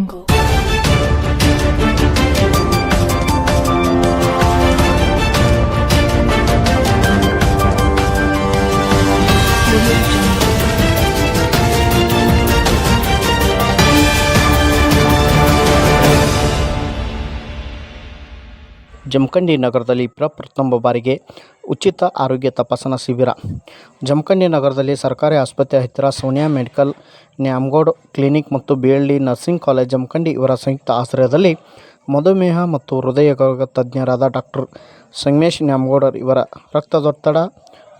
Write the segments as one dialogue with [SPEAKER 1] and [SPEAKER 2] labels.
[SPEAKER 1] jungle. Jamkhandi ನಗರದಲ್ಲಿ ಪ್ರಪ್ರಥಮ ಬಾರಿಗೆ ಉಚಿತ ಆರೋಗ್ಯ ತಪಾಸಣಾ ಶಿಬಿರ. ಜಮಖಂಡಿ ನಗರದಲ್ಲಿ ಸರ್ಕಾರಿ ಆಸ್ಪತ್ರೆ ಹತ್ತಿರ ಸೋನಿಯಾ ಮೆಡಿಕಲ್, ನ್ಯಾಮಗೌಡ್ ಕ್ಲಿನಿಕ್ ಮತ್ತು ಬಿ ನರ್ಸಿಂಗ್ ಕಾಲೇಜ್ ಜಮಖಂಡಿ ಇವರ ಸಂಯುಕ್ತ ಆಶ್ರಯದಲ್ಲಿ ಮಧುಮೇಹ ಮತ್ತು ಹೃದಯ ರೋಗ ತಜ್ಞರಾದ ಡಾಕ್ಟರ್ ಸಂಗಮೇಶ್ ನ್ಯಾಮಗೌಡರ್ ಇವರ ರಕ್ತದೊತ್ತಡ,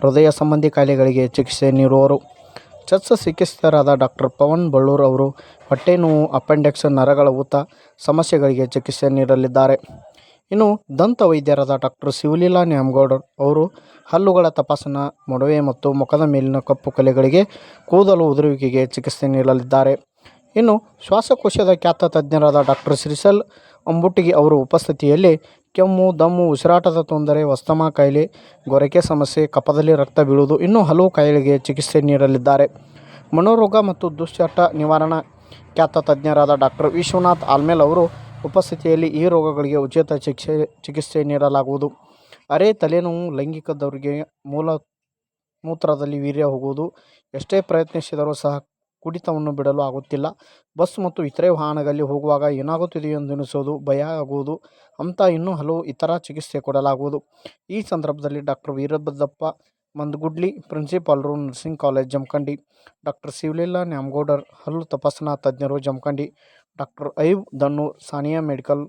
[SPEAKER 1] ಹೃದಯ ಸಂಬಂಧಿ ಕಾಯಿಲೆಗಳಿಗೆ ಚಿಕಿತ್ಸೆ ನೀಡುವರು. ಶಸ್ತ್ರಚಿಕಿತ್ಸಕರಾದ ಡಾಕ್ಟರ್ ಪವನ್ ಬಳ್ಳೂರ್ ಅವರು ಹೊಟ್ಟೆ ನೋವು ಅಪೆಂಡೆಕ್ಸ್, ನರಗಳ ಊತ, ಸಮಸ್ಯೆಗಳಿಗೆ ಚಿಕಿತ್ಸೆ ನೀಡಲಿದ್ದಾರೆ. ಇನ್ನು ದಂತ ವೈದ್ಯರಾದ ಡಾಕ್ಟರ್ ಶಿವಲೀಲಾ ನ್ಯಾಮಗೌಡರ್ ಅವರು ಹಲ್ಲುಗಳ ತಪಾಸಣಾ, ಮೊಡವೆ ಮತ್ತು ಮುಖದ ಮೇಲಿನ ಕಪ್ಪು ಕಲೆಗಳಿಗೆ ಕೂದಲು ಉದುರುವಿಕೆಗೆ ಚಿಕಿತ್ಸೆ ನೀಡಲಿದ್ದಾರೆ. ಇನ್ನು ಶ್ವಾಸಕೋಶದ ಖ್ಯಾತ ತಜ್ಞರಾದ ಡಾಕ್ಟರ್ ಶ್ರೀಸಲ್ ಅಂಬುಟ್ಟಿಗೆ ಅವರ ಉಪಸ್ಥಿತಿಯಲ್ಲಿ ಕೆಮ್ಮು, ದಮ್ಮು, ಉಸಿರಾಟದ ತೊಂದರೆ, ವಸ್ತಮ ಕಾಯಿಲೆ, ಗೊರಕೆ ಸಮಸ್ಯೆ ಕಪದಲ್ಲಿ ರಕ್ತ ಬೀಳುವುದು, ಇನ್ನೂ ಹಲವು ಕಾಯಿಲೆಗೆ ಚಿಕಿತ್ಸೆ ನೀಡಲಿದ್ದಾರೆ. ಮನೋರೋಗ ಮತ್ತು ದುಶ್ಚಟ ನಿವಾರಣಾ ಖ್ಯಾತ ತಜ್ಞರಾದ ಡಾಕ್ಟರ್ ವಿಶ್ವನಾಥ್ ಆಲ್ಮೇಲ್ ಅವರು ಉಪಸ್ಥಿತಿಯಲ್ಲಿ ಈ ರೋಗಗಳಿಗೆ ಉಚಿತ ಚಿಕಿತ್ಸೆ ಚಿಕಿತ್ಸೆ ನೀಡಲಾಗುವುದು. ಅರೆ ತಲೆನೋವು ಲೈಂಗಿಕದವರಿಗೆ ಮೂಲ ಮೂತ್ರದಲ್ಲಿ ವೀರ್ಯ ಹೋಗುವುದು. ಎಷ್ಟೇ ಪ್ರಯತ್ನಿಸಿದರೂ ಸಹ ಕುಡಿತವನ್ನು ಬಿಡಲು ಆಗುತ್ತಿಲ್ಲ. ಬಸ್ ಮತ್ತು ಇತರೆ ವಾಹನಗಳಲ್ಲಿ ಹೋಗುವಾಗ ಏನಾಗುತ್ತಿದೆಯೋ ಭಯ ಆಗುವುದು. ಅಂತ ಇನ್ನೂ ಹಲವು ಇತರ ಚಿಕಿತ್ಸೆ ಕೊಡಲಾಗುವುದು. ಈ ಸಂದರ್ಭದಲ್ಲಿ doctor Veerabhadrappa Mandagudli ಪ್ರಿನ್ಸಿಪಾಲರು nursing college Jamkhandi. Doctor Shivaleela Nyamagoudar ಹಲ್ಲು ತಪಾಸಣಾ ತಜ್ಞರು ಜಮಖಂಡಿ. ಡಾಕ್ಟರ್ ಐಬ್ ದನ್ನು ಸಾನಿಯಾ ಮೆಡಿಕಲ್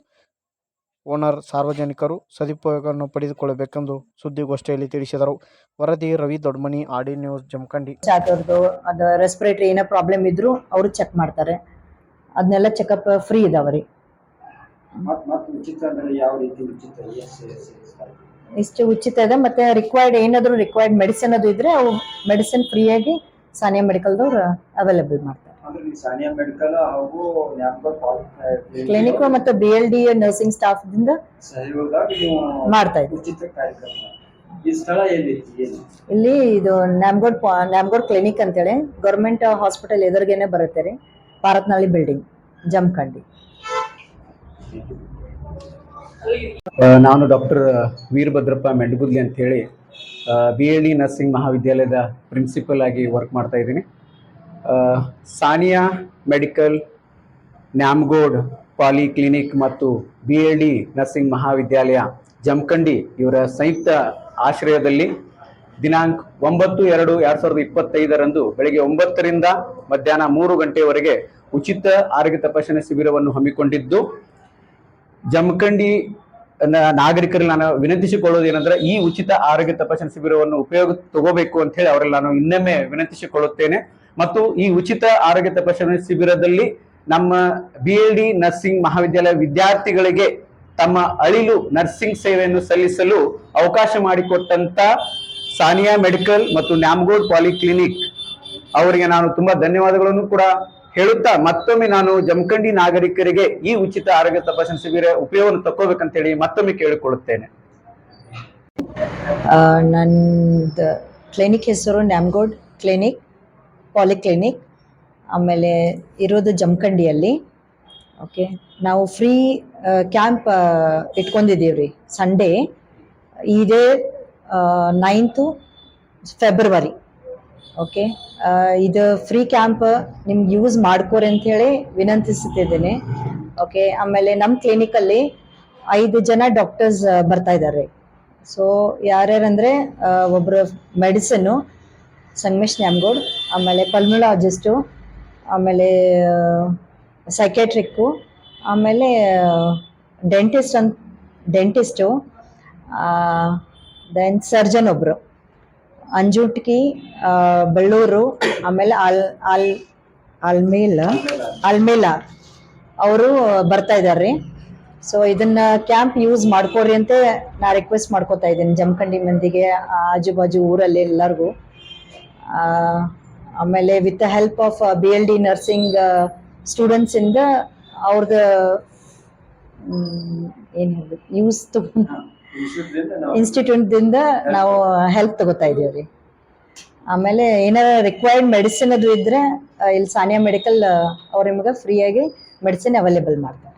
[SPEAKER 1] ಓನರ್ ಸಾರ್ವಜನಿಕರು ಸದುಪಯೋಗವನ್ನು ಪಡೆದುಕೊಳ್ಳಬೇಕೆಂದು ಸುದ್ದಿಗೋಷ್ಠಿಯಲ್ಲಿ ತಿಳಿಸಿದರು. ವರದಿ ರವಿ ದೊಡ್ಮನಿ ಆಡಿ ನ್ಯೂಸ್ ಜಮಖಂಡಿ.
[SPEAKER 2] ಅದು ರೆಸ್ಪಿರೇಟರಿ ಏನೋ ಪ್ರಾಬ್ಲಮ್ ಇದ್ರು ಅವರು ಚೆಕ್ ಮಾಡ್ತಾರೆ. ಅದನ್ನೆಲ್ಲ ಚೆಕಪ್ ಫ್ರೀ ಇದಾವೆ ರೀ.
[SPEAKER 3] ಮತ್ ಮತ್ ಉಚಿತ ಅಂದ್ರೆ ಯಾವ ರೀತಿ ಉಚಿತ ಎಸ್ ಎಸ್ ಎಸ್.
[SPEAKER 2] ಇಷ್ಟು ಉಚಿತ ಇದೆ. ಮತ್ತೆ ರಿಕ್ವೈರ್ಡ್ ಏನಾದರೂ ರಿಕ್ವೈರ್ಡ್ ಮೆಡಿಸಿನ್ ಅದು ಇದ್ರೆ ಅವು ಮೆಡಿಸಿನ್ ಫ್ರೀಯಾಗಿ ಸಾನಿಯಾ ಮೆಡಿಕಲ್ದವ್ರು ಅವೈಲೇಬಲ್ ಮಾಡ್ತಾರೆ. ಕ್ಲಿನಿಕ್ ಮತ್ತು B L D nursing staff ದಿಂದ ಮಾಡ್ತಾ ಇದ್ದೀವಿ ಇಲ್ಲಿ ಇದು ನ್ಯಾಮ್ಗೋಡ್ ನ್ಯಾಮ್ಗೋಡ್ ಕ್ಲಿನಿಕ್ ಅಂತೇಳಿ ಗೌರ್ಮೆಂಟ್ ಹಾಸ್ಪಿಟಲ್ ಎದುರಿಗೇನೆ ಬರುತ್ತೆ ರೀ. ಭಾರತ್ನಳ್ಳಿ ಬಿಲ್ಡಿಂಗ್ ಜಮಖಂಡಿ.
[SPEAKER 4] ನಾನು ಡಾಕ್ಟರ್ ವೀರಭದ್ರಪ್ಪ ಮೆಂಡಗುದ್ಲಿ ಅಂತ ಹೇಳಿ ಬಿ ಎಲ್ ಡಿ ನರ್ಸಿಂಗ್ ಮಹಾವಿದ್ಯಾಲಯದ ಪ್ರಿನ್ಸಿಪಲ್ ಆಗಿ ವರ್ಕ್ ಮಾಡ್ತಾ ಇದ್ದೀನಿ. Sania medical, Nyamgod poly clinic ಮತ್ತು ಬಿ ಎಲ್ ಡಿ ನರ್ಸಿಂಗ್ ಮಹಾವಿದ್ಯಾಲಯ ಜಮಖಂಡಿ ಇವರ ಸಂಯುಕ್ತ ಆಶ್ರಯದಲ್ಲಿ ದಿನಾಂಕ ಒಂಬತ್ತು ಎರಡು ಎರಡು ಸಾವಿರದ ಇಪ್ಪತ್ತೈದರಂದು ಬೆಳಗ್ಗೆ ಒಂಬತ್ತರಿಂದ ಮಧ್ಯಾಹ್ನ ಮೂರು ಗಂಟೆಯವರೆಗೆ ಉಚಿತ ಆರೋಗ್ಯ ತಪಾಸಣೆ ಶಿಬಿರವನ್ನು ಹಮ್ಮಿಕೊಂಡಿದ್ದು ಜಮಖಂಡಿ ನಾಗರಿಕರಲ್ಲಿ ನಾನು ವಿನಂತಿಸಿಕೊಳ್ಳೋದು ಏನಂದ್ರೆ ಈ ಉಚಿತ ಆರೋಗ್ಯ ತಪಾಸಣೆ ಶಿಬಿರವನ್ನು ಉಪಯೋಗ ತಗೋಬೇಕು ಅಂತ ಹೇಳಿ ಅವರಲ್ಲಿ ನಾನು ಇನ್ನೊಮ್ಮೆ ವಿನಂತಿಸಿಕೊಳ್ಳುತ್ತೇನೆ. ಮತ್ತು ಈ ಉಚಿತ ಆರೋಗ್ಯ ತಪಾಸಣೆ ಶಿಬಿರದಲ್ಲಿ ನಮ್ಮ ಬಿ ಎಲ್ ಡಿ ನರ್ಸಿಂಗ್ ಮಹಾವಿದ್ಯಾಲಯ ವಿದ್ಯಾರ್ಥಿಗಳಿಗೆ ತಮ್ಮ ಅಳಿಲು ನರ್ಸಿಂಗ್ ಸೇವೆಯನ್ನು ಸಲ್ಲಿಸಲು ಅವಕಾಶ ಮಾಡಿಕೊಟ್ಟಂತ ಸಾನಿಯಾ ಮೆಡಿಕಲ್ ಮತ್ತು ನ್ಯಾಮಗೋಡ್ ಪಾಲಿಕ್ಲಿನಿಕ್ ಅವರಿಗೆ ನಾನು ತುಂಬಾ ಧನ್ಯವಾದಗಳನ್ನು ಕೂಡ ಹೇಳುತ್ತಾ ಮತ್ತೊಮ್ಮೆ ನಾನು ಜಮಖಂಡಿ ನಾಗರಿಕರಿಗೆ ಈ ಉಚಿತ ಆರೋಗ್ಯ ತಪಾಸಣೆ ಶಿಬಿರ ಉಪಯೋಗವನ್ನು ತಕ್ಕೋಬೇಕಂತ ಹೇಳಿ ಮತ್ತೊಮ್ಮೆ ಕೇಳಿಕೊಳ್ಳುತ್ತೇನೆ.
[SPEAKER 2] ನಂದು ಕ್ಲಿನಿಕ್ ಹೆಸರು ನ್ಯಾಮ್ಗೋಡ್ ಕ್ಲಿನಿಕ್ ಪಾಲಿಕ್ಲಿನಿಕ್ ಆಮೇಲೆ ಇರೋದು ಜಮಖಂಡಿಯಲ್ಲಿ. ಓಕೆ ನಾವು ಫ್ರೀ ಕ್ಯಾಂಪ್ ಇಟ್ಕೊಂಡಿದ್ದೀವಿ ರೀ ಸಂಡೇ ಇದೇ ನೈನ್ತು ಫೆಬ್ರವರಿ ಓಕೆ ಇದು ಫ್ರೀ ಕ್ಯಾಂಪ್ ನಿಮ್ಗೆ ಯೂಸ್ ಮಾಡ್ಕೋರಿ ಹೇಳಿ ವಿನಂತಿಸುತ್ತಿದ್ದೇನೆ ಓಕೆ ಆಮೇಲೆ ನಮ್ಮ ಕ್ಲಿನಿಕಲ್ಲಿ ಐದು ಜನ ಡಾಕ್ಟರ್ಸ್ ಬರ್ತಾ ಇದ್ದಾರೆ ಸೊ ಯಾರ್ಯಾರಂದ್ರೆ ಒಬ್ಬರು ಮೆಡಿಸಿನ್ನು ಸಂಗಮೇಶ್ ನ್ಯಾಮ್ಗೋಡ್, ಆಮೇಲೆ ಪಲ್ಮುಲಾಜಿಸ್ಟು ಆಮೇಲೆ ಸೈಕ್ಯಾಟ್ರಿಕ್ಕು ಆಮೇಲೆ ಡೆಂಟಿಸ್ಟ್ ಅಂತ ಡೆಂಟಿಸ್ಟು ದೆನ್ ಸರ್ಜನ್ ಒಬ್ಬರು ಅಂಜುಟ್ಕಿ ಬೆಳ್ಳೂರು, ಆಮೇಲೆ ಆಲ್ ಆಲ್, ಆಲ್ಮೇಲ್, ಆಲ್ಮೇಲ. ಅವರು ಬರ್ತಾ ಇದ್ದಾರೆ ರೀ. ಸೊ ಇದನ್ನ ಕ್ಯಾಂಪ್ ಯೂಸ್ ಮಾಡ್ಕೋರಿ ಅಂತ ನಾ ರಿಕ್ವೆಸ್ಟ್ ಮಾಡ್ಕೋತಾ ಇದ್ದೀನಿ ಜಮಖಂಡಿ ಮಂದಿಗೆ ಆಜು ಬಾಜು ಊರಲ್ಲಿ ಎಲ್ಲರಿಗೂ. ಆಮೇಲೆ with the help of B L D nursing ಸ್ಟೂಡೆಂಟ್ಸಿಂದ ಅವ್ರದ್ದು ಏನು ಹೇಳ್ಬೇಕು ಯೂಸ್
[SPEAKER 3] ನಾವು
[SPEAKER 2] ಇನ್ಸ್ಟಿಟ್ಯೂಟ್ದಿಂದ ನಾವು ಹೆಲ್ಪ್ ತಗೋತಾ ಇದೀವಿ ಆಮೇಲೆ ಏನಾರ ರಿಕ್ವೈರ್ಡ್ ಮೆಡಿಸಿನ್ ಅದು ಇದ್ರೆ ಇಲ್ಲಿ ಸಾನಿಯಾ ಮೆಡಿಕಲ್ ಅವ್ರು ನಿಮ್ಗೆ ಫ್ರೀಯಾಗಿ ಮೆಡಿಸಿನ್ ಅವೈಲೇಬಲ್ ಮಾಡ್ತಾರೆ.